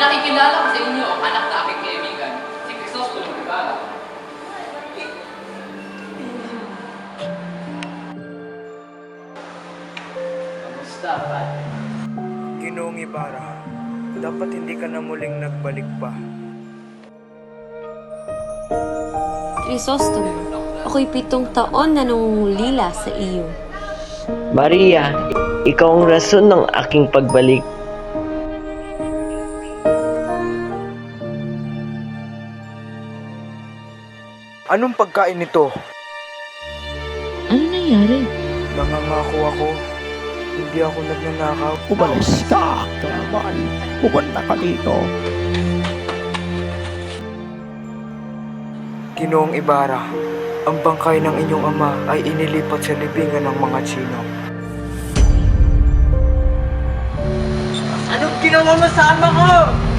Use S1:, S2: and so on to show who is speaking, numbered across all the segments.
S1: Pinakikilala ko sa inyo ang anak na aking kaibigan, si Crisostomo Ibarra. Kamusta, Pat?
S2: Ginoong Ibarra, dapat hindi ka na muling nagbalik pa.
S3: Crisostomo, ako'y pitong taon na nangungulila sa iyo.
S4: Maria, ikaw ang rason ng aking pagbalik.
S2: Anong pagkain nito?
S5: Ano nangyari?
S2: Nangangako ako, hindi ako nagnanakaw.
S6: Umalis ka! Kalaban! Pumunta ka dito!
S2: Ginoong Ibarra, ang bangkay ng inyong ama ay inilipat sa libingan ng mga Chino. Anong ginawa mo sa ama ko?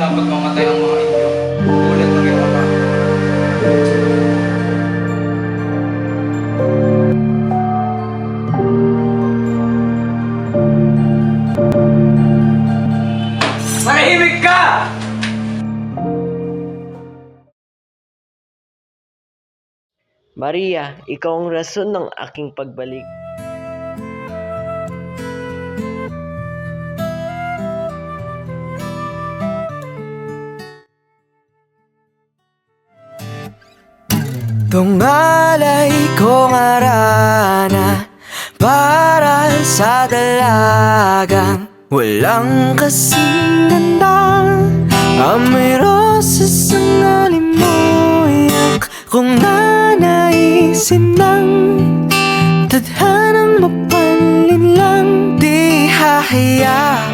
S2: Dapat mamatay ang mga inyo. Ulit ng iyong ama. Manahimik ka!
S4: Maria, ikaw ang rason ng aking pagbalik.
S2: Tungalay kong arana Para sa dalagang Walang kasing ganda Amoy roses ang alimuyak Kung nanaisin ng Tadhanang mapalin lang Di hahayaan.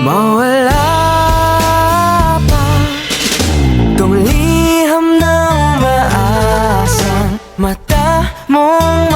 S2: Mawala Mata mong